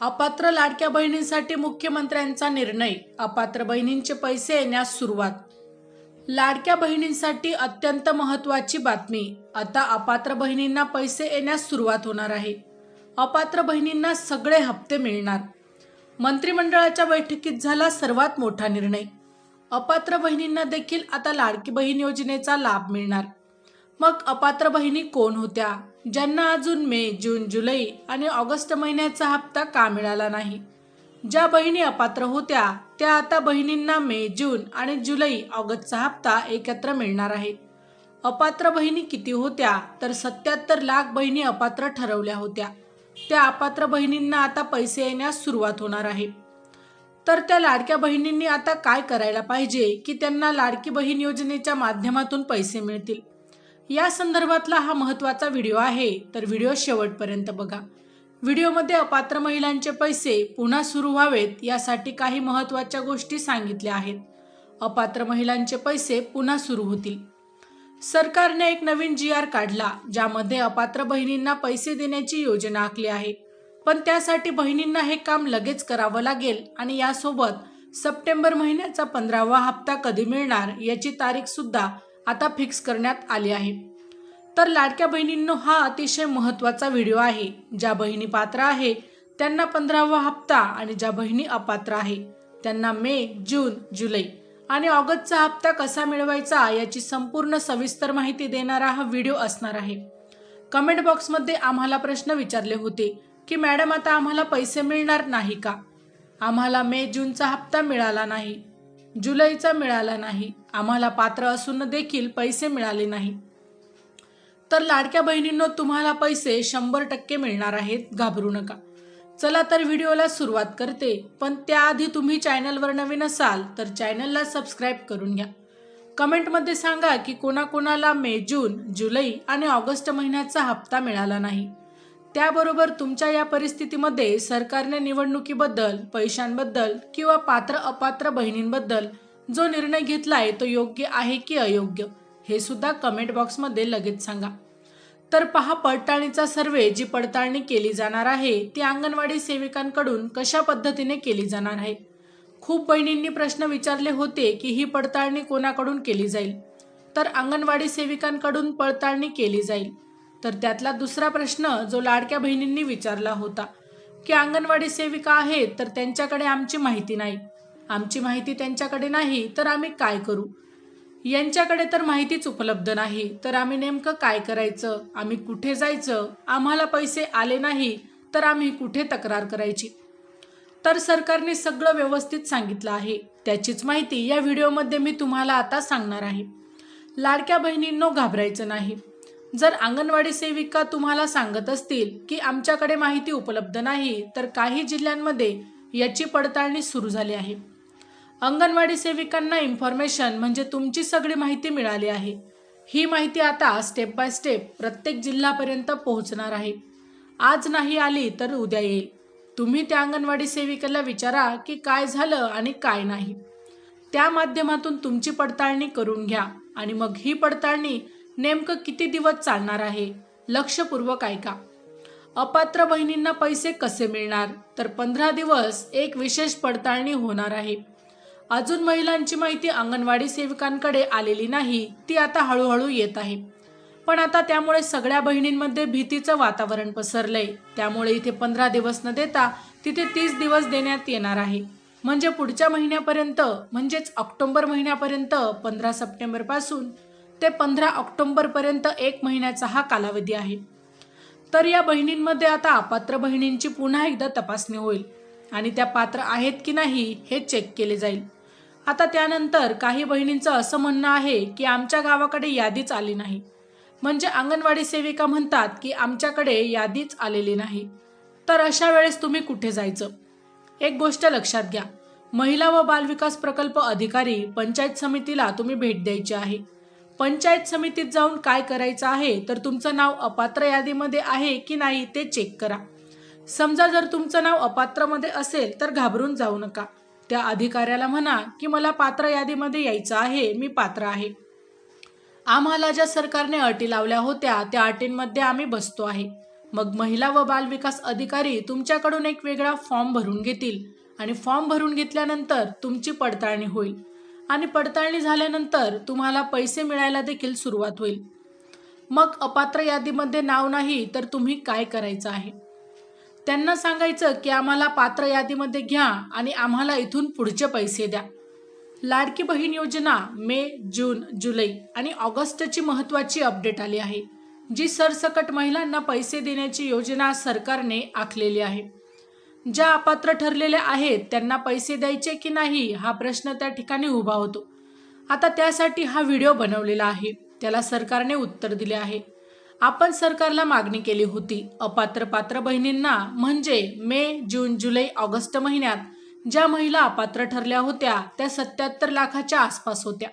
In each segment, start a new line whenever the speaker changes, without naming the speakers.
अपात्र लाडक्या बहिणींसाठी मुख्यमंत्र्यांचा निर्णय. अपात्र बहिणींचे पैसे येण्यास सुरुवात. लाडक्या बहिणींसाठी अत्यंत महत्त्वाची बातमी. आता अपात्र बहिणींना पैसे येण्यास सुरुवात होणार आहे. अपात्र बहिणींना सगळे हप्ते मिळणार. मंत्रिमंडळाच्या बैठकीत झाला सर्वात मोठा निर्णय. अपात्र बहिणींना देखील आता लाडकी बहीण योजनेचा लाभ मिळणार. मग अपात्र बहिणी कोण होत्या? ज्यांना अजून मे जून जुलै आणि ऑगस्ट महिन्याचा हप्ता का मिळाला नाही? ज्या बहिणी अपात्र होत्या त्या आता बहिणींना मे जून आणि जुलै ऑगस्टचा हप्ता एकत्र मिळणार आहे. अपात्र बहिणी किती होत्या तर सत्याहत्तर लाख बहिणी अपात्र ठरवल्या होत्या. त्या अपात्र बहिणींना आता पैसे येण्यास सुरुवात होणार आहे. तर त्या लाडक्या बहिणींनी आता काय करायला पाहिजे की त्यांना लाडकी बहीण योजनेच्या माध्यमातून पैसे मिळतील? या संदर्भातला हा महत्त्वाचा व्हिडिओ आहे तर व्हिडिओ शेवटपर्यंत बघा. व्हिडिओमध्ये अपात्र महिलांचे पैसे पुन्हा सुरू व्हावेत यासाठी काही महत्त्वाच्या गोष्टी सांगितल्या आहेत. अपात्र महिलांचे पैसे पुन्हा सुरू होतील. सरकारने एक नवीन जी आर काढला ज्यामध्ये अपात्र बहिणींना पैसे देण्याची योजना आखली आहे. पण त्यासाठी बहिणींना हे काम लगेच करावं लागेल आणि यासोबत सप्टेंबर महिन्याचा पंधरावा हप्ता कधी मिळणार याची तारीख सुद्धा आता फिक्स करण्यात आली आहे. तर लाडक्या बहिणींनो हा अतिशय महत्त्वाचा व्हिडिओ आहे. ज्या बहिणी पात्र आहे त्यांना पंधरावा हप्ता आणि ज्या बहिणी अपात्र आहे त्यांना मे जून जुलै आणि ऑगस्टचा हप्ता कसा मिळवायचा याची संपूर्ण सविस्तर माहिती देणारा हा व्हिडिओ असणार आहे. कमेंट बॉक्समध्ये आम्हाला प्रश्न विचारले होते की मॅडम आता आम्हाला पैसे मिळणार नाही का? आम्हाला मे जूनचा हप्ता मिळाला नाही जुलैचा मिळाला नाही आम्हाला पात्र असून देखील पैसे मिळाले नाही. तर लाडक्या बहिणींनो तुम्हाला पैसे शंभर टक्के मिळणार आहेत. घाबरू नका. चला तर व्हिडिओला सुरुवात करते. पण त्याआधी तुम्ही चॅनलवर नवीन असाल तर चॅनलला सबस्क्राईब करून घ्या. कमेंटमध्ये सांगा की कोणाकोणाला मे जून जुलै आणि ऑगस्ट महिन्याचा हप्ता मिळाला नाही. त्याबरोबर तुमच्या या परिस्थितीमध्ये सरकारने निवडणुकीबद्दल पैशांबद्दल किंवा पात्र अपात्र बहिणींबद्दल जो निर्णय घेतलाय तो योग्य आहे की अयोग्य हे सुद्धा कमेंट बॉक्समध्ये लगेच सांगा. तर पहा पडताळणीचा सर्वे जी पडताळणी केली जाणार आहे ती अंगणवाडी सेविकांकडून कशा पद्धतीने केली जाणार आहे? खूप बहिणींनी प्रश्न विचारले होते की ही पडताळणी कोणाकडून केली जाईल? तर अंगणवाडी सेविकांकडून पडताळणी केली जाईल. तर त्यातला दुसरा प्रश्न जो लाडक्या बहिणींनी विचारला होता की अंगणवाडी सेविका आहेत तर त्यांच्याकडे आमची माहिती नाही. आमची माहिती त्यांच्याकडे नाही तर आम्ही काय करू? यांच्याकडे तर माहितीच उपलब्ध नाही तर आम्ही नेमकं काय करायचं? आम्ही कुठे जायचं? आम्हाला पैसे आले नाही तर आम्ही कुठे तक्रार करायची? तर सरकारने सगळं व्यवस्थित सांगितलं आहे. त्याचीच माहिती या व्हिडिओमध्ये मी तुम्हाला आता सांगणार आहे. लाडक्या बहिणींनो घाबरायचं नाही. जर अंगणवाडी सेविका तुम्हाला सांगत असतील की आमच्याकडे माहिती उपलब्ध नाही तर काही जिल्ह्यांमध्ये याची पडताळणी सुरू झाली आहे. अंगणवाडी सेविकांना इन्फॉर्मेशन म्हणजे तुमची सगळी माहिती मिळाली आहे. ही माहिती आता स्टेप बाय स्टेप प्रत्येक जिल्ह्यापर्यंत पोहोचणार आहे. आज नाही आली तर उद्या येईल. तुम्ही त्या अंगणवाडी सेविकेला विचारा की काय झालं आणि काय नाही. त्या माध्यमातून तुमची पडताळणी करून घ्या आणि मग ही पडताळणी नेमकं किती दिवस चालणार आहे लक्षपूर्वक ऐका. अपात्र बहिणींना पैसे कसे मिळणार? तर पंधरा दिवस एक विशेष पडताळणी होणार आहे. अजून महिलांची माहिती अंगणवाडी सेविकांकडे आलेली नाही ती आता हळूहळू येत आहे. पण आता त्यामुळे सगळ्या बहिणींमध्ये भीतीचं वातावरण पसरलंय. त्यामुळे इथे पंधरा दिवस न देता तिथे तीस दिवस देण्यात येणार आहे. म्हणजे पुढच्या महिन्यापर्यंत म्हणजेच ऑक्टोंबर महिन्यापर्यंत पंधरा सप्टेंबरपासून ते पंधरा ऑक्टोंबरपर्यंत एक महिन्याचा हा कालावधी आहे. तर या बहिणींमध्ये आता अपात्र बहिणींची पुन्हा एकदा तपासणी होईल. आणि त्या पात्र आहेत की नाही हे चेक केले जाईल. आता त्यानंतर काही बहिणींचं असं म्हणणं आहे की आमच्या गावाकडे यादीच आली नाही. म्हणजे अंगणवाडी सेविका म्हणतात की आमच्याकडे यादीच आलेली नाही. तर अशा वेळेस तुम्ही कुठे जायचं? एक गोष्ट लक्षात घ्या. महिला व बालविकास प्रकल्प अधिकारी पंचायत समितीला तुम्ही भेट द्यायची आहे. पंचायत समितीत जाऊन काय करायचं आहे तर तुमचं नाव अपात्र यादीमध्ये आहे की नाही ते चेक करा. समजा जर तुमचं नाव अपात्रमध्ये असेल तर घाबरून जाऊ नका. त्या अधिकाऱ्याला म्हणा की मला पात्र यादीमध्ये यायचं आहे मी पात्र आहे. आम्हाला ज्या सरकारने अटी लावल्या होत्या त्या अटींमध्ये आम्ही बसतो आहे. मग महिला व बालविकास अधिकारी तुमच्याकडून एक वेगळा फॉर्म भरून घेतील आणि फॉर्म भरून घेतल्यानंतर तुमची पडताळणी होईल आणि पडताळणी झाल्यानंतर तुम्हाला पैसे मिळायला देखील सुरुवात होईल. मग अपात्र यादीमध्ये नाव नाही तर तुम्ही काय करायचं आहे? त्यांना सांगायचं की आम्हाला पात्र यादीमध्ये घ्या आणि आम्हाला इथून पुढचे पैसे द्या. लाडकी बहीण योजना मे जून जुलै आणि ऑगस्टची महत्त्वाची अपडेट आली आहे जी सरसकट महिलांना पैसे देण्याची योजना सरकारने आखलेली आहे. ज्या अपात्र ठरलेल्या आहेत त्यांना पैसे द्यायचे की नाही हा प्रश्न त्या ठिकाणी उभा होतो. आता त्यासाठी हा व्हिडिओ बनवलेला आहे. त्याला सरकारने उत्तर दिले आहे. आपण सरकारला मागणी केली होती. अपात्र पात्र बहिणींना म्हणजे मे जून जुलै ऑगस्ट महिन्यात ज्या महिला अपात्र ठरल्या होत्या त्या सत्याहत्तर लाखाच्या आसपास होत्या.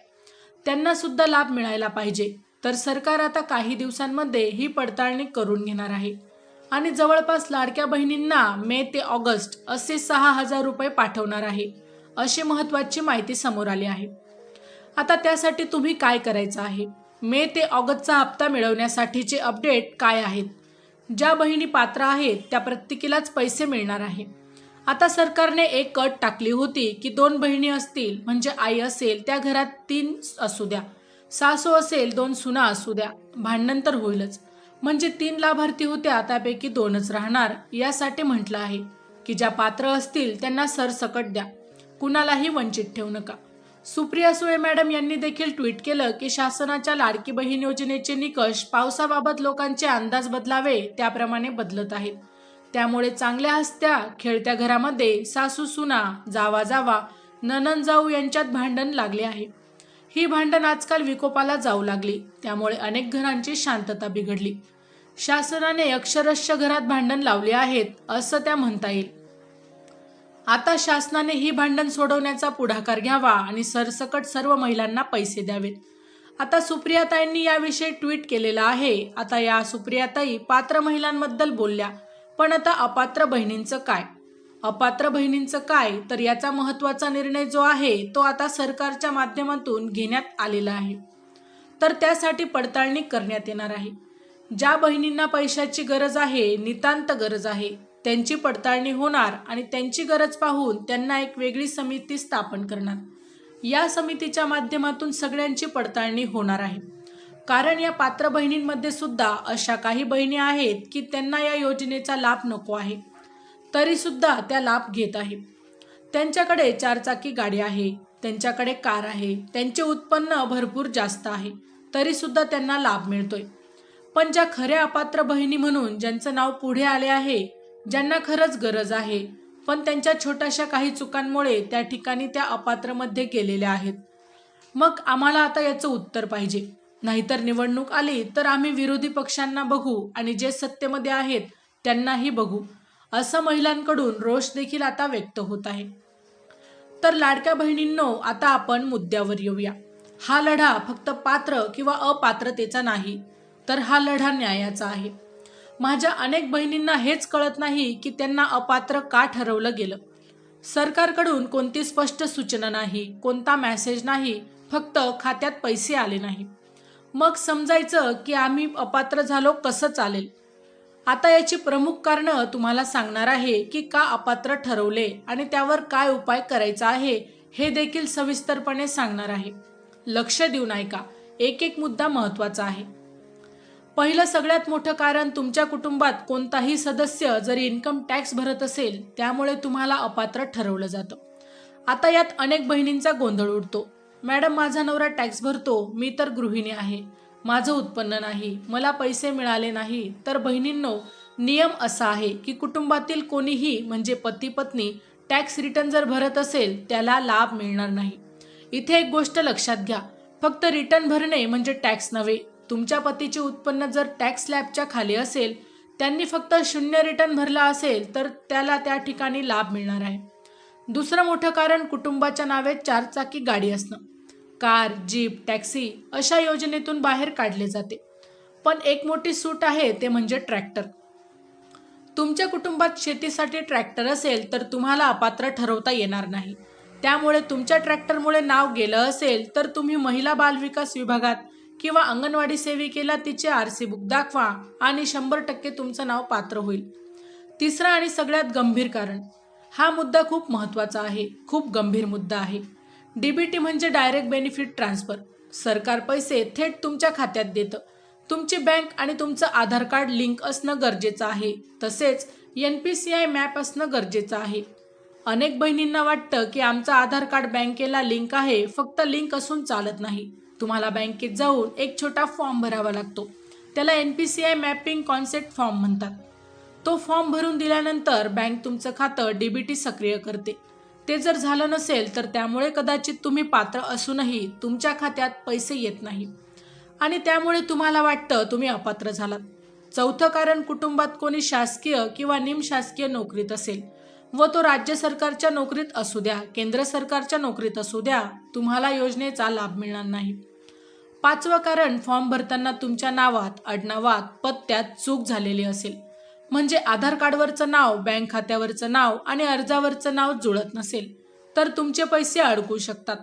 त्यांना सुद्धा लाभ मिळायला पाहिजे. तर सरकार आता काही दिवसांमध्ये ही पडताळणी करून घेणार आहे. आणि जवळपास लाडक्या बहिणींना मे ते ऑगस्ट असे सहा हजार रुपये पाठवणार आहे अशी महत्त्वाची माहिती समोर आली आहे. आता त्यासाठी तुम्ही काय करायचं आहे? मे ते ऑगस्टचा हप्ता मिळवण्यासाठीचे अपडेट काय आहेत? ज्या बहिणी पात्र आहेत त्या प्रत्येकीलाच पैसे मिळणार आहे. आता सरकारने एक अट टाकली होती की दोन बहिणी असतील म्हणजे आई असेल त्या घरात तीन असू द्या. सासू असेल दोन सुना असू द्या. भांडण तर होईलच. म्हणजे तीन लाभार्थी होत्या त्यापैकी दोनच राहणार यासाठी म्हटलं आहे की ज्या पात्र असतील त्यांना सरसकट द्या. कुणालाही वंचित ठेवू नका. सुप्रिया सुळे मॅडम यांनी देखील ट्विट केलं की शासनाच्या लाडकी बहीण योजनेचे निकष पावसाबाबत लोकांचे अंदाज बदलावे त्याप्रमाणे बदलत आहेत. त्यामुळे चांगल्या हसत्या खेळत्या घरामध्ये सासू सुना जावा जावा ननन जाऊ यांच्यात भांडण लागले आहे. ही भांडण आजकाल विकोपाला जाऊ लागली. त्यामुळे अनेक घरांची शांतता बिघडली. शासनाने अक्षरश घरात भांडण लावले आहेत असं त्या म्हणता येईल. आता शासनाने ही भांडण सोडवण्याचा पुढाकार घ्यावा आणि सरसकट सर्व महिलांना पैसे द्यावेत. आता सुप्रियाताईंनी याविषयी ट्विट केलेलं आहे. आता या सुप्रियाताई पात्र महिलांबद्दल बोलल्या पण आता अपात्र बहिणींचं काय? अपात्र बहिणींचं काय? तर याचा महत्त्वाचा निर्णय जो आहे तो आता सरकारच्या माध्यमातून घेण्यात आलेला आहे. तर त्यासाठी पडताळणी करण्यात येणार आहे. ज्या बहिणींना पैशाची गरज आहे नितांत गरज आहे. त्यांची पडताळणी होणार आणि त्यांची गरज पाहून त्यांना एक वेगळी समिती स्थापन करणार. या समितीच्या माध्यमातून सगळ्यांची पडताळणी होणार आहे. कारण या पात्र बहिणींमध्ये सुद्धा अशा काही बहिणी आहेत की त्यांना या योजनेचा लाभ नको आहे. तरीसुद्धा त्या लाभ घेत आहे. त्यांच्याकडे चारचाकी गाडी आहे त्यांच्याकडे कार आहे त्यांचे उत्पन्न भरपूर जास्त आहे तरीसुद्धा त्यांना लाभ मिळतोय. पण ज्या खऱ्या अपात्र बहिणी म्हणून ज्यांचं नाव पुढे आले आहे ज्यांना खरंच गरज आहे पण त्यांच्या छोट्याशा काही चुकांमुळे त्या ठिकाणी त्या अपात्रमध्ये गेलेल्या आहेत. मग आम्हाला आता याचं उत्तर पाहिजे. नाहीतर निवडणूक आली तर आम्ही विरोधी पक्षांना बघू आणि जे सत्तेमध्ये आहेत त्यांनाही बघू. असं महिलांकडून रोष देखील आता व्यक्त होत आहे. तर लाडक्या बहिणींनो आता आपण मुद्द्यावर येऊया. हा लढा फक्त पात्र किंवा अपात्रतेचा नाही तर हा लढा न्यायाचा आहे. माझ्या अनेक बहिणींना हेच कळत नाही की त्यांना अपात्र का ठरवलं गेलं. सरकारकडून कोणती स्पष्ट सूचना नाही कोणता मेसेज नाही फक्त खात्यात पैसे आले नाही. मग समजायचं की आम्ही अपात्र झालो कसं चालेल? आता याची प्रमुख कारणं तुम्हाला सांगणार आहे की का अपात्र ठरवले आणि त्यावर काय उपाय करायचा आहे हे देखील सविस्तरपणे सांगणार आहे. लक्ष देऊन ऐका एक एक मुद्दा महत्त्वाचा आहे. पहिलं सगळ्यात मोठं कारण तुमच्या कुटुंबात कोणताही सदस्य जरी इन्कम टॅक्स भरत असेल त्यामुळे तुम्हाला अपात्र ठरवलं जातं. आता यात अनेक बहिणींचा गोंधळ उडतो. मॅडम माझा नवरा टॅक्स भरतो मी तर गृहिणी आहे. माझं उत्पन्न नाही मला पैसे मिळाले नाही. तर बहिणींनो नियम असा आहे की कुटुंबातील कोणीही म्हणजे पती पत्नी टॅक्स रिटर्न जर भरत असेल त्याला लाभ मिळणार नाही. इथे एक गोष्ट लक्षात घ्या. फक्त रिटर्न भरणे म्हणजे टॅक्स नव्हे. तुमच्या पतीचे उत्पन्न जर टॅक्स स्लॅबच्या खाली असेल त्यांनी फक्त शून्य रिटर्न भरला असेल तर त्याला त्या ठिकाणी लाभ मिळणार आहे. दुसरं मोठं कारण कुटुंबाच्या नावे चारचाकी गाडी असणं. कार जीप टॅक्सी अशा योजनेतून बाहेर काढले जाते. पण एक मोठी सूट आहे ते म्हणजे ट्रॅक्टर. तुमच्या कुटुंबात शेतीसाठी ट्रॅक्टर असेल तर तुम्हाला अपात्र ठरवता येणार नाही. त्यामुळे तुमच्या ट्रॅक्टरमुळे नाव गेलं असेल तर तुम्ही महिला बालविकास विभागात किंवा अंगणवाडी सेविकेला तिचे आर सी बुक दाखवा आणि शंभर टक्के तुमचं नाव पात्र होईल. तिसरं आणि सगळ्यात गंभीर कारण हा मुद्दा खूप महत्त्वाचा आहे खूप गंभीर मुद्दा आहे. डीबीटी म्हणजे डायरेक्ट बेनिफिट ट्रान्सफर सरकार पैसे थेट तुमच्या खात्यात देतं. तुमची बँक आणि तुमचं आधार कार्ड लिंक असणं गरजेचं आहे. तसेच N P C I map असणं गरजेचं आहे. अनेक बहिणींना वाटतं की आमचं आधार कार्ड बँकेला लिंक आहे फक्त लिंक असून चालत नाही. तुम्हाला बँकेत जाऊन एक छोटा फॉर्म भरावा लागतो. त्याला N P C I mapping concept form म्हणतात. तो फॉर्म भरून दिल्यानंतर बँक तुमचं खातं डीबीटी सक्रिय करते. ते जर झालं नसेल तर त्यामुळे कदाचित तुम्ही पात्र असूनही तुमच्या खात्यात पैसे येत नाही. आणि त्यामुळे तुम्हाला वाटतं तुम्ही अपात्र झालात. चौथं कारण कुटुंबात कोणी शासकीय किंवा निमशासकीय नोकरीत असेल व तो राज्य सरकारच्या नोकरीत असू द्या केंद्र सरकारच्या नोकरीत असू द्या तुम्हाला योजनेचा लाभ मिळणार नाही. पाचवं कारण फॉर्म भरताना तुमच्या नावात आडनावात पत्त्यात चूक झालेली असेल. म्हणजे आधार कार्डवरचं नाव बँक खात्यावरचं नाव आणि अर्जावरचं नाव जुळत नसेल तर तुमचे पैसे अडकू शकतात.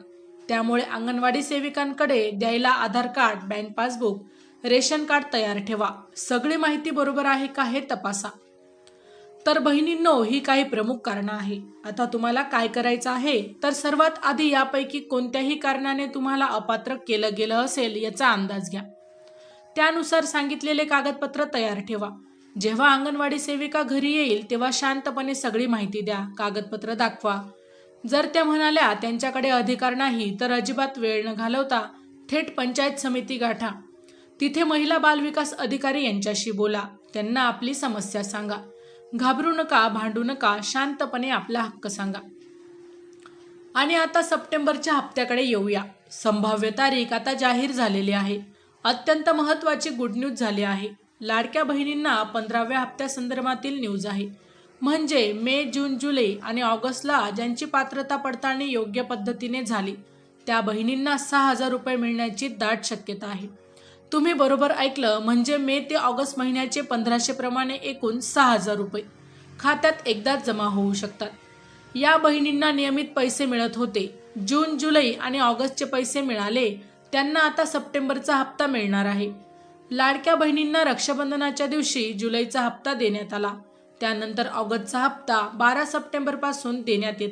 त्यामुळे अंगणवाडी सेविकांकडे द्यायला Aadhaar card bank passbook ration card तयार ठेवा. सगळी माहिती बरोबर आहे का हे तपासा. तर बहिणींनो ही काही प्रमुख कारणं आहे. आता तुम्हाला काय करायचं आहे? तर सर्वात आधी यापैकी कोणत्याही कारणाने तुम्हाला अपात्र केलं गेलं असेल याचा अंदाज घ्या. त्यानुसार सांगितलेले कागदपत्र तयार ठेवा. जेव्हा अंगणवाडी सेविका घरी येईल तेव्हा शांतपणे सगळी माहिती द्या. कागदपत्र दाखवा. जर त्या म्हणाल्या त्यांच्याकडे अधिकार नाही तर अजिबात वेळ न घालवता थेट पंचायत समिती गाठा. तिथे महिला बालविकास अधिकारी यांच्याशी बोला. त्यांना आपली समस्या सांगा. घाबरू नका भांडू नका शांतपणे आपला हक्क सांगा. आणि आता सप्टेंबरच्या हप्त्याकडे येऊया. संभाव्य तारीख आता जाहीर झालेली आहे. अत्यंत महत्त्वाची गुड न्यूज झाली आहे. लाडक्या बहिणींना पंधराव्या हप्त्यासंदर्भातील न्यूज आहे. म्हणजे मे जून जुलै आणि ऑगस्टला ज्यांची पात्रता पडताळणी योग्य पद्धतीने झाली त्या बहिणींना सहा हजार रुपये मिळण्याची दाट शक्यता आहे. तुम्ही बरोबर ऐकलं म्हणजे मे ते ऑगस्ट महिन्याचे पंधराशे प्रमाणे एकूण सहा हजार रुपये. खात्यात एकदाच जमा होऊ शकतात. या बहिणींना नियमित पैसे मिळत होते. जून जुलै आणि ऑगस्टचे पैसे मिळाले त्यांना आता सप्टेंबरचा हप्ता मिळणार आहे. लाडक्या बहिणींना रक्षाबंधनाच्या दिवशी जुलैचा हप्ता देण्यात आला. त्यानंतर ऑगस्टचा हप्ता बारा सप्टेंबरपासून देण्यात येत